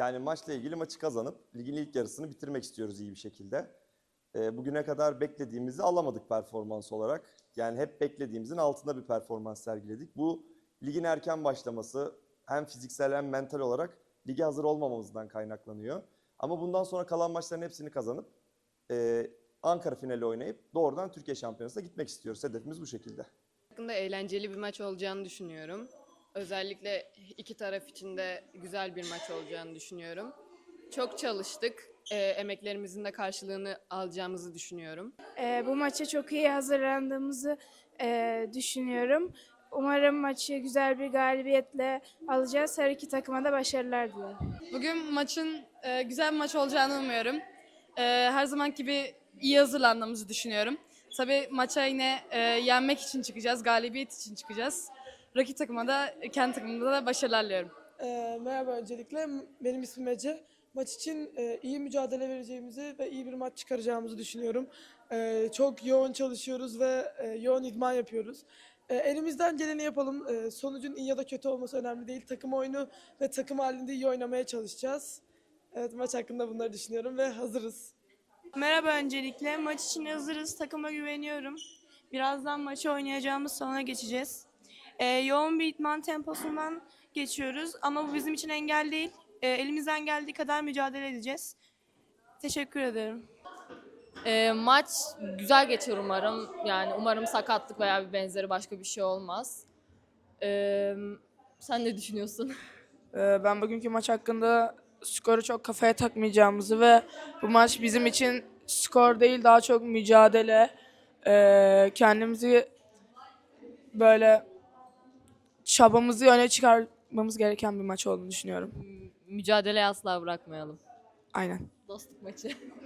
Yani maçla ilgili maçı kazanıp ligin ilk yarısını bitirmek istiyoruz iyi bir şekilde. Ee, bugüne kadar beklediğimizi alamadık performans olarak. Yani hep beklediğimizin altında bir performans sergiledik. Bu ligin erken başlaması hem fiziksel hem mental olarak lige hazır olmamamızdan kaynaklanıyor. Ama bundan sonra kalan maçların hepsini kazanıp e, Ankara finali oynayıp doğrudan Türkiye Şampiyonası'na gitmek istiyoruz. Hedefimiz bu şekilde. Hakkında eğlenceli bir maç olacağını düşünüyorum. Özellikle iki taraf için de güzel bir maç olacağını düşünüyorum. Çok çalıştık. Ee, emeklerimizin de karşılığını alacağımızı düşünüyorum. Ee, bu maça çok iyi hazırlandığımızı e, düşünüyorum. Umarım maçı güzel bir galibiyetle alacağız. Her iki takıma da başarılar dilerim. Bugün maçın e, güzel bir maç olacağını umuyorum. E, her zaman gibi iyi hazırlandığımızı düşünüyorum. Tabii maça yine e, yenmek için çıkacağız, galibiyet için çıkacağız. Rakip takıma da, kendi takımımda da başarılar diliyorum. Ee, merhaba öncelikle. Benim ismim Ece. Maç için e, iyi mücadele vereceğimizi ve iyi bir maç çıkaracağımızı düşünüyorum. Ee, çok yoğun çalışıyoruz ve e, yoğun idman yapıyoruz. Ee, elimizden geleni yapalım. Ee, sonucun iyi ya da kötü olması önemli değil. Takım oyunu ve takım halinde iyi oynamaya çalışacağız. Evet maç hakkında bunları düşünüyorum ve hazırız. Merhaba öncelikle. Maç için hazırız. Takıma güveniyorum. Birazdan maçı oynayacağımız salona geçeceğiz. Ee, yoğun bir idman temposundan geçiyoruz ama bu bizim için engel değil. Ee, elimizden geldiği kadar mücadele edeceğiz. Teşekkür ederim. Ee, maç güzel geçer umarım. Yani umarım sakatlık veya bir benzeri başka bir şey olmaz. Ee, sen ne düşünüyorsun? Ee, Ben bugünkü maç hakkında skoru çok kafaya takmayacağımızı ve bu maç bizim için skor değil daha çok mücadele, ee, kendimizi böyle çabamızı öne çıkarmamız gereken bir maç olduğunu düşünüyorum. Mücadeleyi asla bırakmayalım. Aynen. Dostluk maçı.